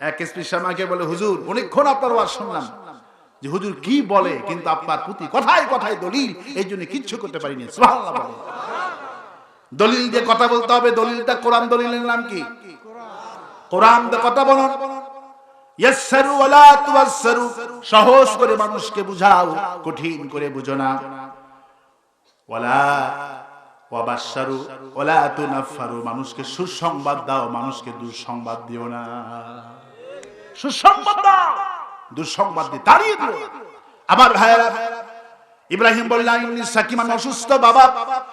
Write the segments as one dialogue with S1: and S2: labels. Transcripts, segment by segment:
S1: এক এসপি আমাকে বলে, হুজুর, অনেকক্ষণ আপনার ওয়াজ শুনলাম। যে হুজুর কি বলে? কিন্তু আপনার প্রতি কথায় কথায় দলিল। এই জন্য কিচ্ছু করতে পারিনি। দলিল দিয়ে কথা বলতে হবে। দলিলটা কোরআন দলিলের নাম কি? কোরআন দিয়ে কথা বলুন। ইয়াসসারু ওয়ালা তুয়াসসারু। সহজ করে মানুষকে বুঝাও, কঠিন করে বুঝো না। ওয়ালা ওয়াবাশশারু ওয়ালা তুনাফফারু। মানুষকে সুসংবাদ দাও, মানুষকে দুঃসংবাদ দিও না। সুসংবাদ দাও। দুঃসংবাদ দিয়ে ইব্রাহিম বললেন, ইবনে সাকিমান অসুস্থ বাবা।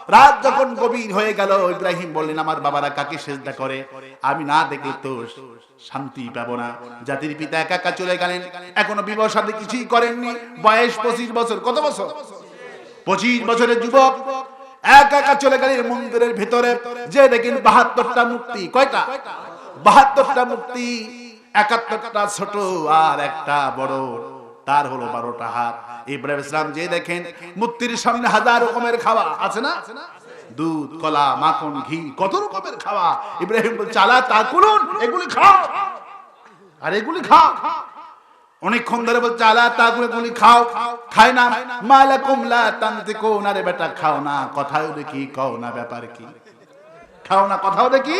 S1: রাত যখন গভীর হয়ে গেল, ইব্রাহিম বললেন, আমার বাবারা কাকে সেজদা করে? আমি না দেখলে তো শান্তি পাবো না। জাতির পিতা একা একা চলে গেলেন। এখনও বিবাহ কিছুই করেননি। বয়স পঁচিশ বছর। কত বছর? পঁচিশ বছরের যুবক। একা একা চলে গেলেন মন্দিরের ভিতরে। যে দেখেন বাহাত্তরটা মূর্তি। কয়টা? বাহাত্তরটা মূর্তি। একাত্তরটা ছোট আর একটা বড়। তার হলো বারোটা হাত। ইব্রাহিম ইসলাম যে দেখেন, মূর্তির সামনে হাজার রকমের খাওয়া, আছে না? দুধ, কলা, মাখন, ঘি, কত রকমের খাওয়া। ইব্রাহিম আলা তা করুন এগুলি খাও। আর এগুলি খাও। অনেকক্ষণ ধরে বলছে, আলা তা করে এগুলি খাও। খায় না। মালাকুম লা তানতিকুন, আরে বেটা, খাও না। কথাও দেখি, কও না ব্যাপার কি? খাও না, কথাও দেখি?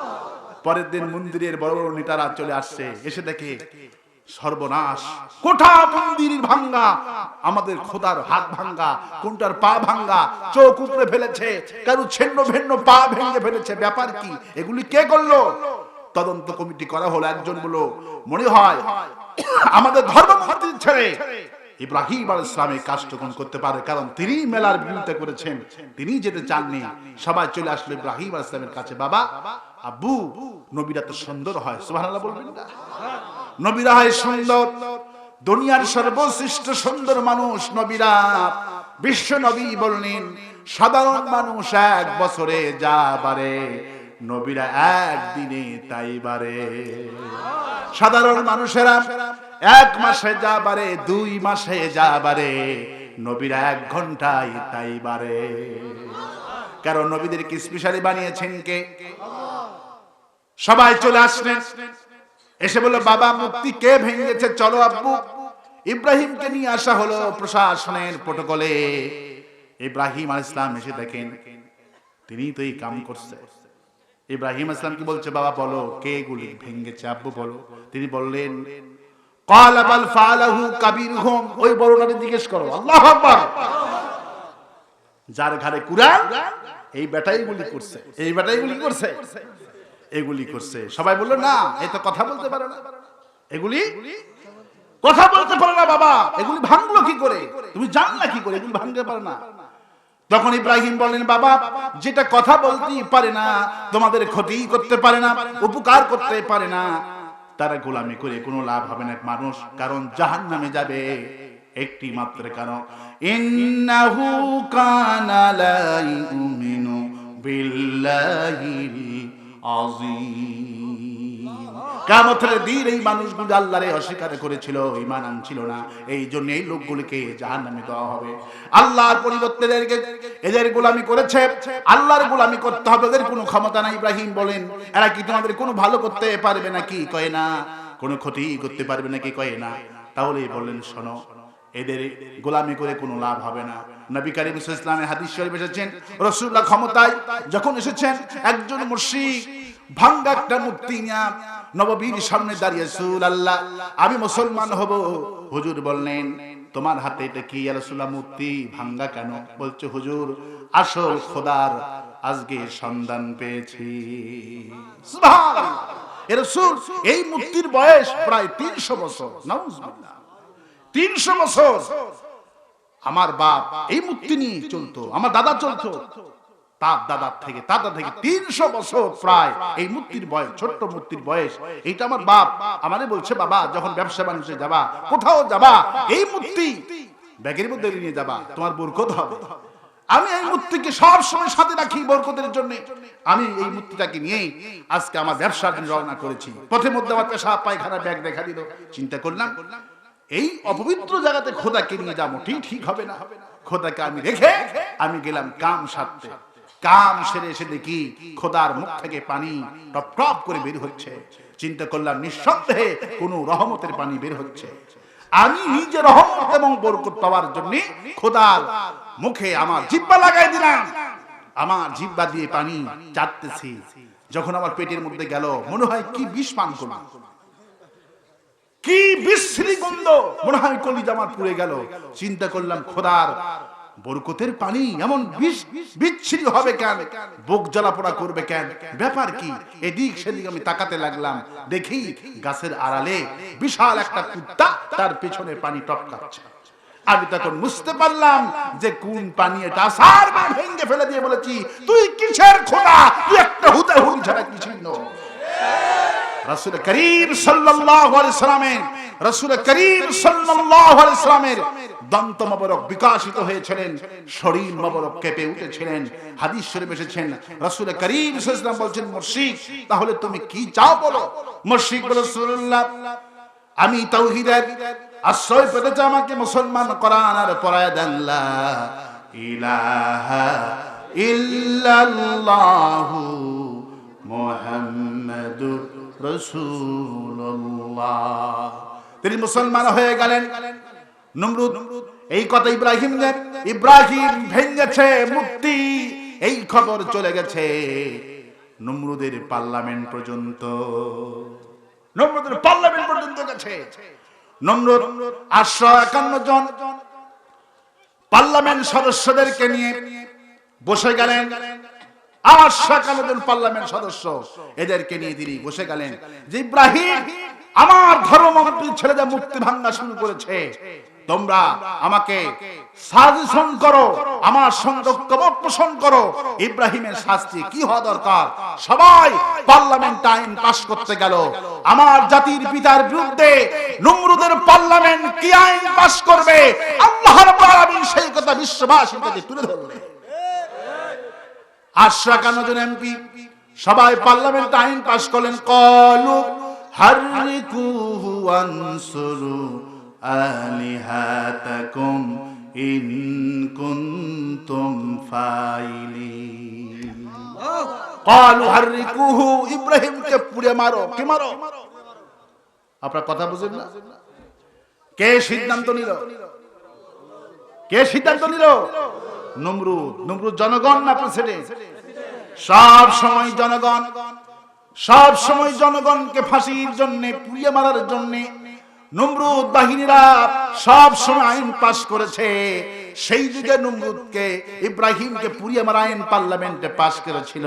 S1: পরের দিন মন্দিরের বড় বড় নেতারা চলে আসছে এসে দেখে সর্বনাশ। কোঠা মন্দির ভাঙ্গা আমাদের খোদার হাত ভাঙ্গা কোনটার পা ভাঙ্গা চোখ উপরে ফেলেছে কারু ছিন্ন ভিন্ন পা ভেঙে ফেলেছে ব্যাপার কি? এগুলি কে করল? তদন্ত কমিটি করা হলো একজন বলল মনে হয় আমাদের ধর্মমন্ত্রীর ছেড়ে ইব্রাহিম আল ইসলামে কাজটুকুন করতে পারে, কারণ তিনি মেলার বিরোধিতা করেছেন। তিনি যেতে চাননি। সবাই চলে আসলো ইব্রাহিম আল ইসলামের কাছে, বাবা, আব্বু, নবীরা তো সুন্দর হয়। সুবহানাল্লাহ বলবেন না। নবীরা হয় সুন্দর। দুনিয়ার সর্বশ্রেষ্ঠ সুন্দর মানুষ নবীরা। বিশ্ব নবী বললেন, সাধারণ মানুষ এক বছরে যা বারে নবীরা একদিনে তাই বারে। সাধারণ মানুষেরা এক মাসে যা বারে, দুই মাসে যা বারে, নবীরা এক ঘন্টায় তাই বারে। কারণ নবীদেরকে স্পেশালি বানিয়েছেন কে? সবাই চলে আসলেন। এসে বলল, বাবা, মুক্তি কে ভেঙেছে? চলো আব্বু। ইব্রাহিমকে নিয়ে আসা হলো প্রশাসনের প্রটোকলে ইব্রাহিম আল ইসলাম এসে দেখেন, তিনি তো এই কাম করছে। ইব্রাহিম আসলাম কি বলছে, বাবা, বলো, কে গুলি ভেঙ্গেছে আব্বু বলো? তিনি বললেন কালাবাল ফালাহু কাবিরহুম। ওই বড়টাকে জিজ্ঞেস করো, আল্লাহু যার ঘরে কুরআন এই বেটাই গুলি করছে, এই বেটাই গুলি করছে এগুলি করছে। সবাই বলল, না, এ তো কথা বলতে পারে না। এগুলি কথা বলতে পারে না বাবা এগুলি ভাঙলো কি করে? তুমি জান না কি করে? এগুলি ভাঙতে পারে না। তখন ইব্রাহিম বললেন, বাবা, যেটা কথা বলতেই পারে না, তোমাদের ক্ষতি করতে পারে না, উপকার করতে পারে না। তারা গোলামি করে কোনো লাভ হবে না মানুষ, কারণ জাহান নামে যাবে একটি মাত্র কারণ। ইন্নাহু কানা কামতের দিন এই মানুষগুলো আল্লাহরে অস্বীকার করেছিল ইমান আনছিল না। এই জন্য এই লোকগুলিকে জাহান্নামে দেওয়া হবে। আল্লাহর পরিবর্তে এদেরকে এদের গোলামি করেছে। আল্লাহর গোলামি করতে হবে। ওদের কোনো ক্ষমতা নাই, ইব্রাহিম বলেন। এরা কি তোমাদের কোনো ভালো করতে পারবে নাকি? কয় না। কোনো ক্ষতি করতে পারবে নাকি? কয় না। তাহলে বললেন, শোনো, এদের গোলামি করে কোনো লাভ হবে না। নবী করিম ইসলামের হাদিস শরীফ এসেছেন রসুল্লাহ ক্ষমতায় যখন এসেছেন, একজন মুর্শিক ভাঙ্গা একটা মূর্তি নিয়ে নববীর সামনে দাঁড়িয়ে সুল আল্লাহ, আমি মুসলমান হব। হুজুর বললেন, তোমার হাতে এটা কি রাসূলুল্লাহ, মূর্তি? ভাঙ্গা কেন? বলছে, হুজুর, আসল খোদার আজকে সন্ধান পেয়েছি। এই মূর্তির বয়স প্রায় 300 বছর। তিনশো বছর। আমার বাপ এই মূর্তি নিয়ে চলতো, আমার দাদা চলতো। তার দাদার থেকে দাদা থেকে তিনশো বছর প্রায় এই মূর্তির বয়স, ছোট্ট মূর্তির বয়স। এইটা আমার বাপ। আমারে বলছে, বাবা, যখন ব্যবসা বাণিজ্যে যাবা, কোথাও যাবা, এই মূর্তি ব্যাগের মধ্যে নিয়ে যাবা, তোমার বরকত হবে। আমি এই মূর্তিকে সব সময় সাথে রাখি বরকতের জন্য। আমি এই মূর্তিটাকে নিয়েই আজকে আমার ব্যবসার জন্য রওনা করেছি। পথের মধ্যে আমার পেশা পায়খানা, ব্যাগ দেখা দিল। চিন্তা করলাম, এই অপবিত্র জায়গাতে খোদাকে নিয়ে যাব, ঠিক ঠিক হবে না। খোদাকে আমি রেখে আমি গেলাম কাম সারতে। কাম সেরে এসে দেখি খোদার মুখ থেকে পানি টপ টপ করে বের হচ্ছে। চিন্তা করলাম, নিঃসন্দেহে কোনো রহমতের পানি বের হচ্ছে। আমি নিজে রহমত এবং বরকত পাওয়ার জন্য খোদার মুখে আমার জিব্বা লাগাই দিলাম। আমার জিব্বা দিয়ে পানি চাটতেছি। যখন আমার পেটের মধ্যে গেল, মনে হয় কি বিষ পান করলাম। কি বিশ্রী গন্ধ! মনে হয় কলি আমার পুড়ে গেল। চিন্তা করলাম, খোদার বরকতের পানি এমন বিচ্ছিরি হবে কেন? বুক জ্বালা পোড়া করবে কেন? ব্যাপার কি? এদিক সেদিক আমি তাকাতে লাগলাম। দেখি গাছের আড়ালে বিশাল একটা কুত্তা তার পেছনে পানি টপকাচ্ছে। আমি তখন বুঝতে পারলাম যে কোন পানি এটা। সার ভেঙে ফেলে দিয়ে বলেছি, তুই কিসের খোদা? তুই একটা হুতে হুদি ছাড়া কিছুই নয়। রাসূল করিম সাল্লাল্লাহু আলাইহি সাল্লামের, রাসূল করিম সাল্লাল্লাহু আলাইহি সাল্লামের দন্ত মোবারক বিকাশিত হয়েছিলেন। শরীর মোবারক কেঁপে উঠেছিলেন। হাদিস শরীফ এসেছেন, রাসূল করিম সাল্লাল্লাহু বলছেন মুর্শিদ তাহলে তুমি কি চাও বলো? মুর্শিদ বলে, রাসূলুল্লাহ, আমি তাওহীদের আশ্রয় পেতে আমাকে মুসলমান করান আর পরায় দেন লা ইলাহা ইল্লাল্লাহু মুহাম্মাদুর রাসূলুল্লাহ। তিনি মুসলমান হয়ে গেলেন। নমরুদ, এই কথা ইব্রাহিম দেন ইব্রাহিম ভেঙেছে, মুক্তি, এই খবর চলে গেছে নমরুদের পার্লামেন্ট পর্যন্ত। নমরুদের পার্লামেন্ট পর্যন্ত গেছে। নমরুদ আটশো একান্ন জন পার্লামেন্ট সদস্যদেরকে নিয়ে বসে গেলেন। আটশো একান্ন জন পার্লামেন্ট সদস্য এদেরকে নিয়ে তিনি বসে গেলেন। যে ইব্রাহিম আমার ধর্মমন্ত্রীর ছেলেদের মুক্তি ভাঙ্গা শুরু করেছে। তোমরা আমাকে সাজেশন করো, আমার সঙ্গে ঐক্যমত পোষণ করো। ইব্রাহিমের শাস্তি কি হওয়া দরকার? সবাই পার্লামেন্ট আইন পাশ করতে গেল। আমার জাতির পিতার বিরুদ্ধে নমরুদের পার্লামেন্ট কি আইন পাশ করবে? আল্লাহ রাব্বুল সেই কথা বিশ্ববাসীর কাছে তুলে ধরলেন আটশো একান্ন জন এমপি সবাই পার্লামেন্ট আইন পাশ করলেন। কলু হারিকুহু আনসুরু আলিহাতাকুম ইন কুনতুম ফাইলিন। কলু হারিকুহু ইব্রাহিমকে পুড়ে মারো। কি মারো? আপনার কথা বুঝেন না? কে সিদ্ধান্ত নিল? কে সিদ্ধান্ত নিল? নমরুদ। নমরুদ জনগণ না প্রেসিডেন্ট সব সময় জনগণ। সব সময় জনগণকে ফাঁসির জন্য, পুড়িয়ে মারার জন্য নমরুদ বাহিনীরা সব সময় আইন পাস করেছে। সেই যুগে নমরুদকে, ইব্রাহিমকে পুড়িয়ে মারা আইন পার্লামেন্টে পাস করেছিল।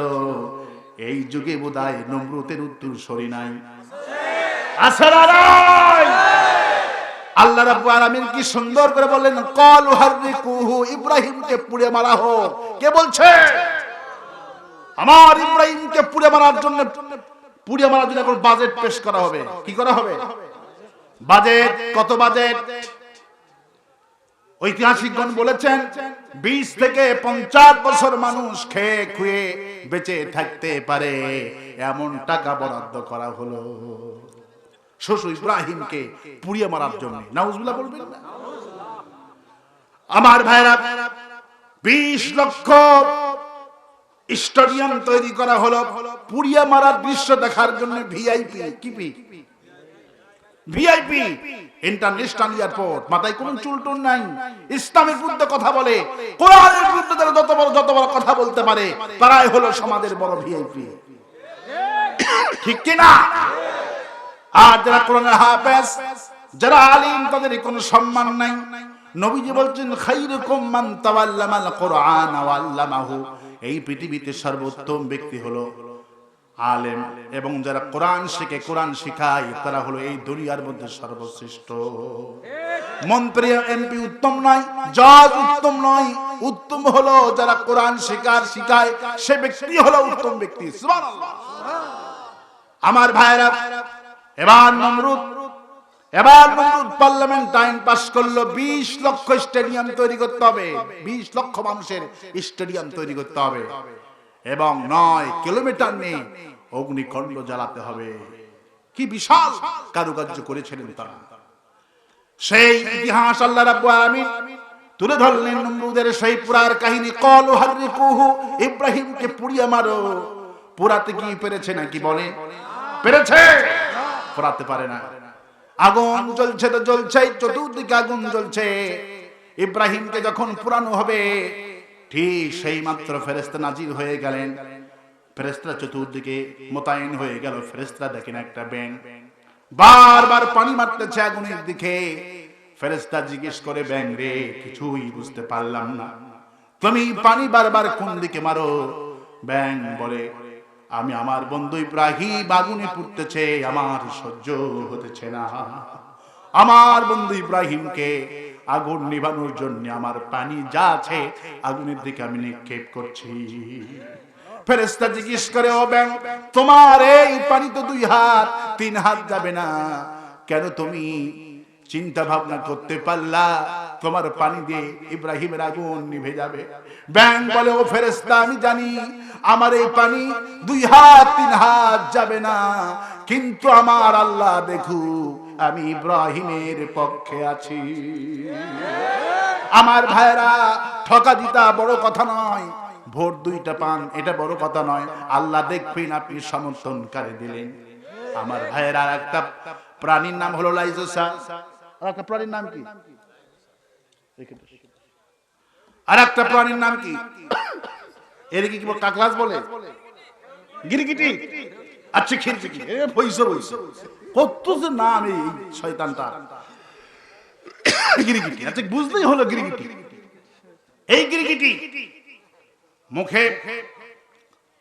S1: এই যুগে বোধহয় নমরুদের উত্তর সরি নাই? আল্লাহ রাব্বুল আলামিন কি সুন্দর করে বললেন, কল হাররিকুহু, ইব্রাহিমকে পুড়িয়ে মারা হোক। কে বলছে? আমার ইব্রাহিমকে পুড়ে মারার জন্য পুড়ে মারার জন্য এখন বাজেট পেশ করা হবে, কি করা হবে? বাজেট, কত বাজেট? ঐতিহাসিকগণ বলেছেন, বিশ থেকে পঞ্চাশ বছর মানুষ খেয়ে খুয়ে বেঁচে থাকতে পারে, এমন টাকা বরাদ্দ করা হলো। শ্বশুর ইব্রাহিমকে পুড়িয়ে মারার জন্য। নাউজুবিল্লাহ বলবেন আমার ভাইরা, বিশ লক্ষ স্টেডিয়াম তৈরি করা হলো পুড়িয়ে মারার দৃশ্য দেখার জন্য ভিআইপি কিপি ভিআইপি ইন্টারন্যাশনাল এয়ারপোর্ট মাথায় কোন চুল টুল নাই। ইসলামের বিরুদ্ধে কথা বলে, কোরআনের বিরুদ্ধে যারা যত বড় যত বড় কথা বলতে পারে, তারাই হলো সমাজের বড় ভিআইপি ঠিক কি না? আর যারা কোরআনের হাফেজ, যারা আলিম, তাদের কোনো সম্মান নাই। নবীজি বলছেন, খাইরুকুম মান তাওয়াল্লামাল কোরআন এই পৃথিবীতে সর্বোত্তম ব্যক্তি হলো আলেম এবং যারা কোরআন শিখে কোরআন শিখায়, তারা হলো এই দুনিয়ার মধ্যে সর্বশ্রেষ্ঠ। মন্ত্রী এমপি উত্তম নয়, জজ উত্তম নয়, উত্তম হলো যারা কোরআন শেখার শিখায়, সে ব্যক্তি হলো উত্তম ব্যক্তি। আমার ভাইরা এবার নমরুদ এবার নমরুদ পার্লামেন্ট আইন পাস করল, বিশ লক্ষ স্টেডিয়াম তৈরি করতে হবে। বিশ লক্ষ মানুষের স্টেডিয়াম তৈরি করতে হবে। এবং নয় কিলোমিটার নেই অগ্নিকণ্ড জ্বালাতে হবে। কি বিশাল কারুকার্য করেছিলেন তারা। সেই ইতিহাস আল্লাহ রাব্বুল আলামিন তুলে ধরলেন নমরুদের সেই পুরার কাহিনী, কল হারিকুহু ইব্রাহিমকে পুড়িয়ে মারো। পুরাতে কি পেরেছে নাকি বলে? পেরেছে? পুরাতে পারে না। আগুন জ্বলছে তো জ্বলছে চতুর্দিকে আগুন জ্বলছে। ইব্রাহিমকে যখন পুরানো হবে ঠিক সেই মাত্র ফেরেস্তা নাজির হয়ে গেলেন। ফেরেস্তা চতুর্দিকে মোতায়েন হয়ে গেল। ফেরেস্তা দেখেন একটা ব্যাং বারবার পানি মারতেছে আগুনের দিকে। ফেরেস্তা জিজ্ঞেস করে ব্যাং রে কিছুই বুঝতে পারলাম না। তুমি পানি বারবার কোন দিকে মারো? ব্যাং বলে আমি আমার বন্ধু ইব্রাহিম আগুনে পুড়তেছে, আমার সহ্য হতেছে না। আমার বন্ধু ইব্রাহিমকে আগুন নিভানোর জন্য আমার পানি যা আছে, আগুনের দিকে আমি নিক্ষেপ করছি। ফেরেস্তা জিজ্ঞেস করে, ও ব্যাং, তোমার এই পানি তো দুই হাত, তিন হাত যাবে না। কেন তুমি চিন্তা ভাবনা করতে পারলা? তোমার পানি দিয়ে ইব্রাহিমের আগুন নিভে যাবে। ব্যাং বলে, ও ফেরেস্তা আমি জানি আমার এই পানি দুই হাত, তিন হাত যাবে না। কিন্তু আমার আল্লাহ দেখু, আমি ইব্রাহিমের পক্ষে আছি। আমার ভাইরা ঠকা দিতা বড় কথা নয়। ভোট দুইটা পান, এটা বড় কথা নয়। আল্লাহ দেখবেন আপনি সমর্থন সমর্থনকারী দিলেন। আমার ভাইয়ের, আর একটা প্রাণীর নাম হলো লাইজোসা। আর একটা প্রাণীর নাম কি? আর একটা প্রাণীর নাম কি? এদিকে কি কাকলাস বলে? গিরগিটি। আচ্ছা খিরগিটি এ পয়সা পয়সা কত যে নাম এই শয়তানটা। গিরগিটি। আচ্ছা বুঝলেই হলো গিরগিটি। এই গিরগিটি মুখে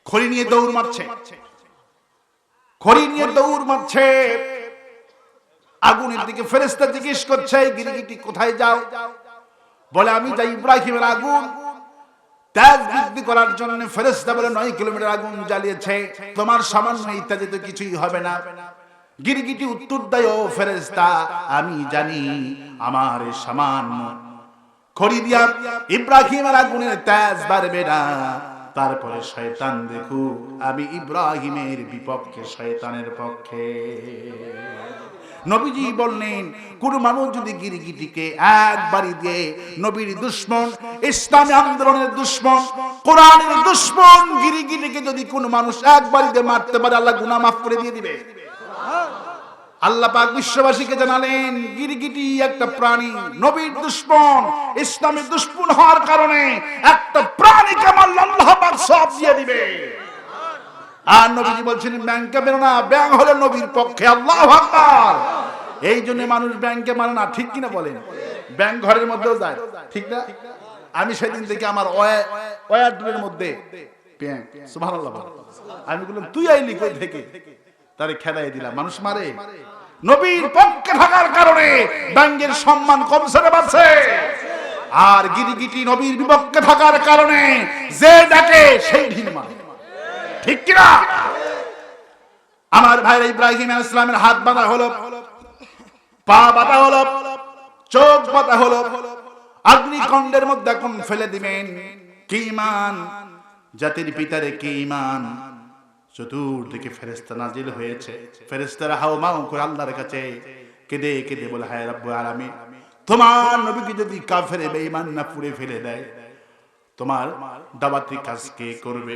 S1: খড়ি নিয়ে দৌড় মারছে। খড়ি নিয়ে দৌড় মারছে। আগুনের দিকে ফেরেস্তা জিজ্ঞেস করছে গিরগিটি, কোথায় যাও? বলে, আমি যাই ইব্রাহিমের আগুন জন্য ফেরেস্তা বলে নয় কিলোমিটার আগুন তোমার ইত্যাদি তো কিছুই হবে না। উত্তর ও আমি জানি আমার দিয়া ইব্রাহিমের তেজ বাড়বে না। তারপরে শয়তান দেখু আমি ইব্রাহিমের বিপক্ষে, শয়তানের পক্ষে। নবীজি বললেন, কোন মানুষ যদি গিরিগিটিকে একবারই দিয়ে নবীর দুশ্মন, ইসলামী আন্দোলনের দুশ্মন, কোরআনের দুশ্মন গিরিগিটিকে যদি কোন মানুষ একবারই দিয়ে মারতে পারে, আল্লাহ গুনাহ মাফ করে দিয়ে দিবে। আল্লাহ পাক বিশ্ববাসীকে জানালেন, গিরগিটি একটা প্রাণী, নবীর দুশ্মন ইসলামের দুশ্মন হওয়ার কারণে একটা প্রাণীকে মারলে আল্লাহ পাক সব দিয়ে দিবে। আর নবীজি বলছেন ব্যাংকে বেরো না ব্যাংক হলো নবীর পক্ষে, আল্লাহ আকবার। এই জন্য মানুষ ব্যাংকে মানে না, ঠিক কিনা বলেন? ব্যাংক ঘরের মধ্যেও যায়, ঠিক না? আমি সেদিন থেকে আমার ওয়ার্ডের মধ্যে। আমি বললাম, তুই আইলি কই থেকে? তারে খেদাই দিলাম, মানুষ মারে? নবীর পক্ষে থাকার কারণে ব্যাংকের সম্মান কমছে না বাড়ছে। আর গিরিগিটি নবীর বিপক্ষে থাকার কারণে যে ডাকে, সেই ঢিল মারে। ঠিক কিনা? আমার ভাই ইব্রাহিম আলাইহিস সালামের হাত বাঁধা হলো, পা বাঁধা হলো, চোখ বাঁধা হলো। অগ্নিকণ্ডের মধ্যে এখন ফেলে দিবেন। কি ইমান? জাতির পিতারে কি ইমান? চতুর্দিকে ফেরেস্তা নাজিল হয়েছে। ফেরেস্তারা হাও মাও করে আল্লাহর কাছে কেঁদে কেঁদে বলে, হায় রব্বু আলামিন, তোমার নবীকে যদি কাফেরে বেঈমান না পুড়ে ফেলে দেয়, তোমার দাবাতি কাজ কে করবে?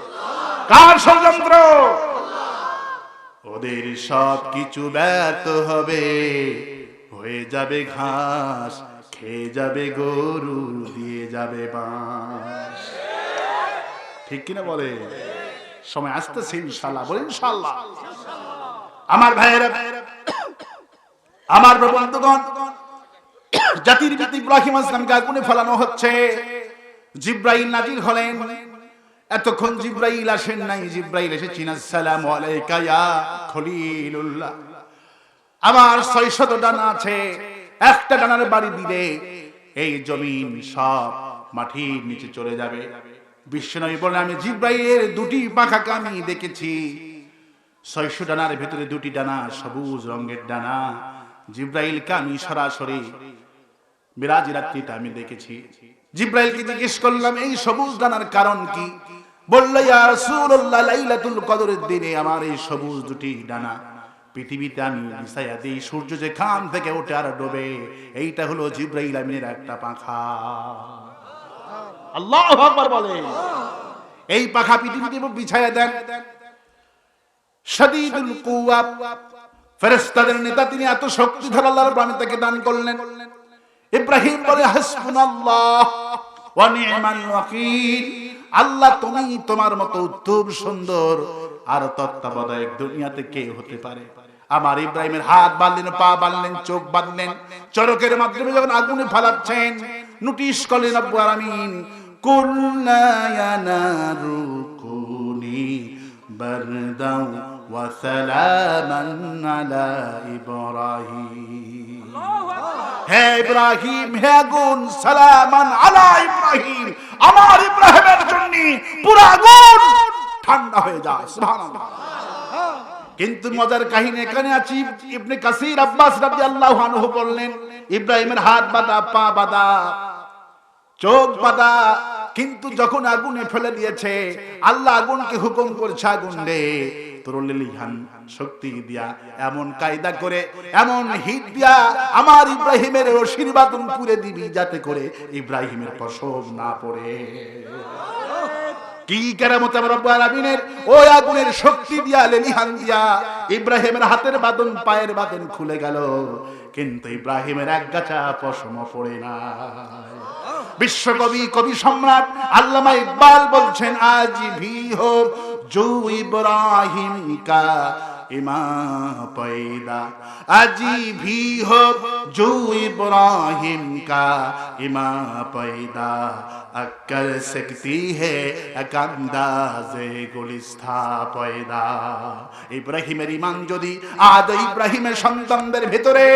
S1: কার ষড়যন্ত্র? ওদের সব কিছু ব্যর্থ হবে। হয়ে যাবে ঘাস, খেয়ে যাবে গরু, দিয়ে যাবে বাঁশ। ঠিক কিনা বলে? সময় আসতেছে ইনশাল্লাহ, বলে ইনশাল্লাহ। আমার ভাইয়েরা, আমার বন্ধুগণ জাতির পিতা ইব্রাহিম আসলামকে আগুনে ফেলানো হচ্ছে। জিব্রাইল নাজির হলেন। এতক্ষণ জিব্রাইল আসেন নাই। জিব্রাইল আসসালামু আলাইকা ইয়া খলিলুল্লাহ। ছয়শত ডানা আছে, একটা ডানার বাড়ি দিলে এই জমিন সব মাটির নিচে চলে যাবে। বিশ্বনবী বলেন আমি জিব্রাইলের দুটি পাখাকে আমি দেখেছি। ছয়শো ডানার ভেতরে দুটি ডানা সবুজ রঙের ডানা। জিব্রাইলকে আমি সরাসরি বিরাজ রাত্রিটা আমি দেখেছি। জিব্রাইলকে জিজ্ঞেস করলাম, এই সবুজ ডানার কারণ কি? দিনে আমার এই সবুজ দুটি ডানা পৃথিবীতে আমি দিই, সূর্য থেকে ওঠে আর ডোবে, এইটা হলো জিব্রাইল আমিনের একটা পাখা। আল্লাহ বলে। এই পাখা পৃথিবীতে বিছায়া দেন। ফেরেশতাদের নেতা, তিনি এত তাকে দান করলেন। বলে আল্লাহ তুমি তোমার মতো উত্তম, সুন্দর আর তত্ত্বাবধায়ক দুনিয়াতে কে হতে পারে? আমার ইব্রাহিমের হাত বাঁধলেন, পা বাঁধলেন, চোখ বাঁধলেন। চরকের মাধ্যমে যখন আগুনে ফালাচ্ছেন, নোটিশ করলেন আব্বু কুনি বারদাও ওয়া সালামান আলা ইব্রাহিম। হে ইব্রাহিম, হে আগুন সালামান আলা ইব্রাহিম। আমার ইব্রাহিমের জন্য পুরো আগুন ঠান্ডা হয়ে যায়, সুবহানাল্লাহ। কিন্তু মজার কাহিনী এখানে আছি, ইবনে কাসির আব্বাস রাদিয়াল্লাহু আনহু বললেন, ইব্রাহিমের হাত বাঁধা, পা বাঁধা, চোখ বাঁধা, কিন্তু যখন আগুনে ফেলে দিয়েছে, আল্লাহ আগুনকে হুকুম করছে আগুন রে শক্তি দিয়া এমন কায়দা করে, এমন হিট দিয়া আমার ইব্রাহিমের পুরে দিবি যাতে করে ইব্রাহিমের প্রসব না পড়ে। কি ওই আগুনের শক্তি দিয়া, লেলিহান দিয়া ইব্রাহিমের হাতের বাদন পায়ের বাদন খুলে গেল। কিন্তু ইব্রাহিমের এক গাছা পশম পড়ে না বিশ্বকবি কবি সম্রাট আল্লামা ইকবাল বলছেন আজি ভি হো জু ইব্রাহিম কা ইমা पैदा अजी भी हो जो इब्राहिम का इमा पैदा अक्कर सकती है एक अंदाजे गुलिस्ता पैदा ইব্রাহিমের ইমান যদি আজ ইব্রাহিমের সন্তানদের ভেতরে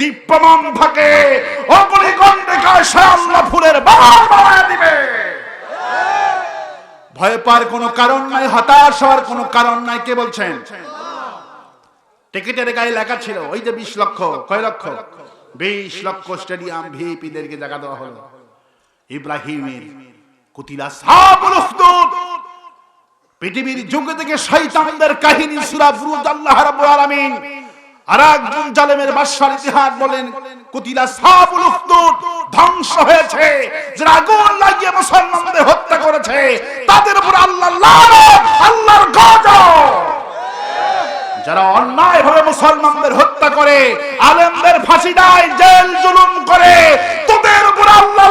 S1: দীপ্যমান থাকে অগ্নিকণ্ডে কায়সা আল্লাহ ফুলের বাহার বানায় দিবে ভয় পাওয়ার কোনো কারণ নাই হতাশ হওয়ার কোনো কারণ নাই কে বলছেন টিকিটের গায়ে লেখা ছিল, ওই যে বিশ লক্ষ, কয় লক্ষ? বিশ লক্ষ স্টেডিয়াম ভিপিদেরকে জায়গা দেওয়া হলো। ইব্রাহিমের কুতিলা পৃথিবীর যুগ থেকে শয়তানদের কাহিনী সূরা বুরুজ, আল্লাহ রাব্বুল আলামিন আর একজন জালেমের বাদশার ইতিহাস বলেন, কুতিলা সাবুল উখদুদ ধ্বংস হয়েছে। যারা আগুন লাগিয়ে মুসলমানদের হত্যা করেছে তাদের উপর আল্লাহ লানত আল্লাহর গজব যারা অন্যায় ভাবে মুসলমানদের হত্যা করে দেয় জেল জুলুম করে। তোদের উপর আল্লাহ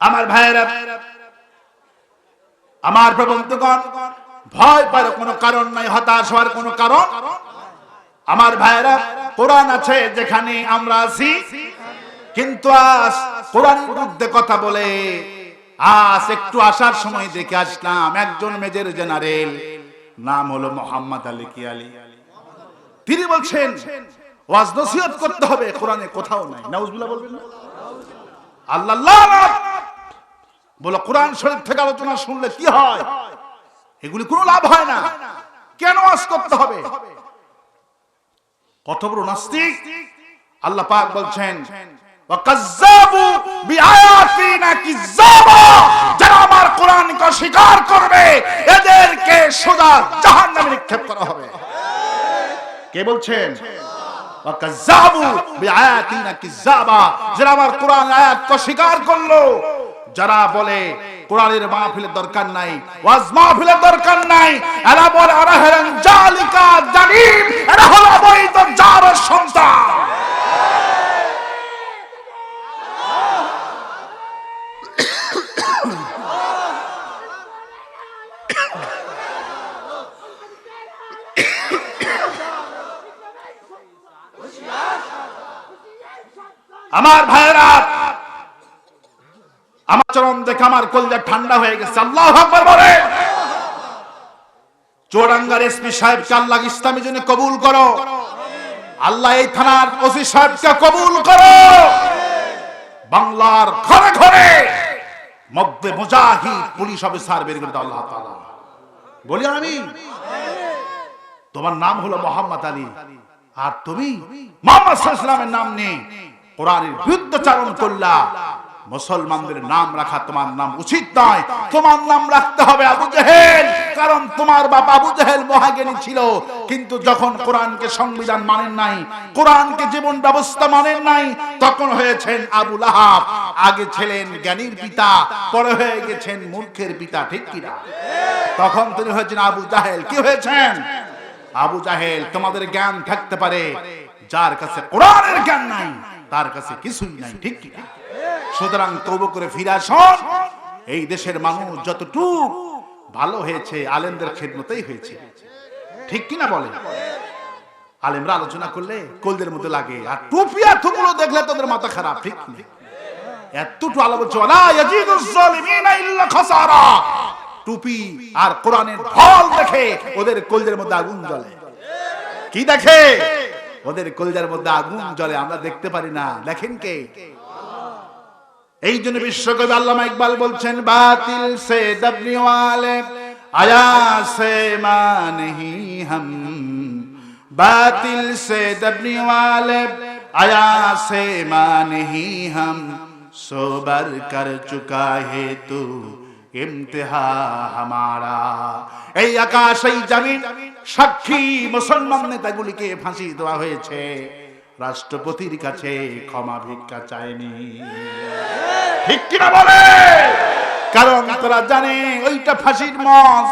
S1: আমার ভাইয়েরা আমার প্রবন্ধগণ ভয় পাওয়ার কোনো কারণ নাই, হতাশ হওয়ার কোনো কারণ আমার ভাইয়েরা, কোরআন আছে যেখানে আমরা আছি, কিন্তু আজ কোরআন বিরুদ্ধে কথা বলে আজ একটু আসার সময় দেখে আসলাম একজন মেজর জেনারেল, নাম হলো মোহাম্মদ আলী কি আলী তিনি বলছেন, ওয়াজ নসিহত করতে হবে, কোরআনে কোথাও নাই। নাউজুবিল্লাহ বলবেন না? আল্লাহ। বলো, কোরআন শরীফ থেকে আলোচনা শুনলে কি হয়? এগুলি কোনো লাভ হয় না। কেন ওয়াজ করতে হবে? কত নাস্তিক। আল্লাহ পাক বলছেন করবে, এদেরকে সোজা জাহান্নামে নিক্ষেপ করা হবে। কে বলছেন? যারা আমার কোরআন আয়াত অস্বীকার করল, যারা বলে কোরআনের মাহফিলের দরকার নাই, ওয়াজ মাহফিলের দরকার নাই। এরা বলে এরা হলেন জালিকা জালিম, এরা হলো অবৈধ জারের সন্তান। আমার ভাইয়েরা আমার দেখে আমার কলজা ঠান্ডা হয়ে গেছে। আল্লাহ বলে। চোরাঙ্গার এসপি সাহেবকে আল্লাহ ইসলামী জন্য কবুল করো। আল্লাহ এই থানার ওসি সাহেবকে কবুল করো। বাংলার ঘরে ঘরে মধ্যে মুজাহিদ পুলিশ অফিসার বের করে আল্লাহ তাআলা। বলি আমি তোমার নাম হলো মোহাম্মদ আলী। আর তুমি মোহাম্মদ সাল্লাল্লাহু আলাইহি নাম নেই কোরআনের বিরুদ্ধাচারণ করলা। মুসলমানদের নাম রাখা তোমার নাম উচিত নয়। তোমার নাম রাখতে হবে আবু জেহেল। কারণ তোমার বাবা আবু জেহেল মহাজ্ঞানী ছিল। কিন্তু যখন কোরআনকে সংবিধান মানেন নাই, কোরআনকে জীবন ব্যবস্থা মানেন নাই, তখন হয়েছেন আবু লাহাব। আগে ছিলেন জ্ঞানীর পিতা, পরে হয়ে গেছেন মূর্খের পিতা, ঠিক কিনা তখন তিনি হয়েছেন আবু জাহেল। কি হয়েছেন? আবু জাহেল, তোমাদের জ্ঞান থাকতে পারে। যার কাছে কোরআনের জ্ঞান নাই, তার কাছে কিছুই নাই, ঠিক কি না? সুতরাং তবু করে ফিরে আসুন। এই দেশের মানুষ যতটুক ভালো হয়েছে আলেমদের খেদমতেই হয়েছে। ঠিক কিনা বলে আলেমরা আলোচনা করলে কোলদের মতো লাগে আর টুপিয়া থুগুলো দেখলে তোদের মাথা খারাপ ঠিক? এতটুকু আলো বলছে টুপি আর কোরআনের ফল দেখে ওদের কলজের মধ্যে আগুন জ্বলে। কি দেখে? ওদের কলজার মধ্যে আগুন জ্বলে আমরা দেখতে পারি না। দেখেন কে? এই জন্য বিশ্বকবি আল্লামা ইকবাল বলছেন, বাতিল সে দবনি আয়া সে মানহি বাতিল সে দবনি আয়া সে মানহি হাম। এই আকাশ, এই জমিন, সাক্ষী মুসলমান নেতাগুলিকে ফাঁসি দেওয়া হয়েছে। রাষ্ট্রপতির কাছে ক্ষমা ভিক্ষা চায়নি ঠিক কিনা বলে? কারণ তারা জানে ওইটা ফাঁসির মঞ্চ।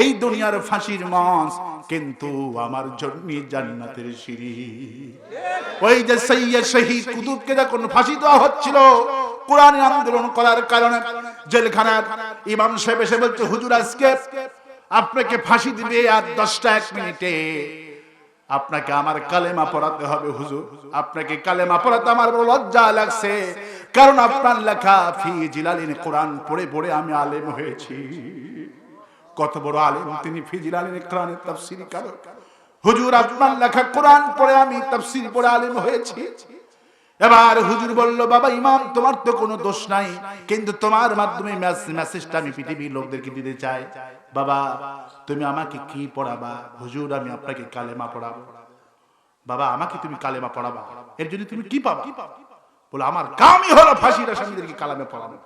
S1: এই দুনিয়ার ফাঁসির মঞ্চ কিন্তু আমার জন্য জান্নাতের সিঁড়ি। ওই যে সৈয়দ শহীদ কুতুবকে যখন ফাঁসি দেওয়া হচ্ছিল কোরআনের আন্দোলন করার কারণে জেলখানার ইমাম সাহেব এসে বলছে হুজুর আজকে আপনাকে ফাঁসি দিবে আর দশটা এক মিনিটে আপনাকে আমার কালেমা পড়াতে হবে, হুজুর। আপনাকে কালেমা পড়াতে আমার বড় লজ্জা লাগছে। কারণ আপনার লেখা ফি জিলালিন কোরআন পড়ে পড়ে আমি আলেম হয়েছি। কত বড় আলেম তিনি ফি জিলালিন কোরআনের তাফসীর কারক হুজুর, আপনার লেখা কোরআন পড়ে আমি তাফসীর পড়ে আলেম হয়েছি। এবার হুজুর বলল, বাবা, ইমাম, তোমার তো কোনো দোষ নাই। কিন্তু তোমার মাধ্যমে মেস- মেসেজটা আমি পৃথিবীর লোকদেরকে দিতে চাই। বাবা, তুমি আমাকে কি পড়াবা? হুজুর, আমি আপনাকে কালেমা পড়াবো। বাবা, আমাকে তুমি কালেমা পড়াবা। এর জন্য তুমি কি পাবা? বলে, আমার কামই হলো ফাঁসির আসামিদেরকে কালামে পড়ানো।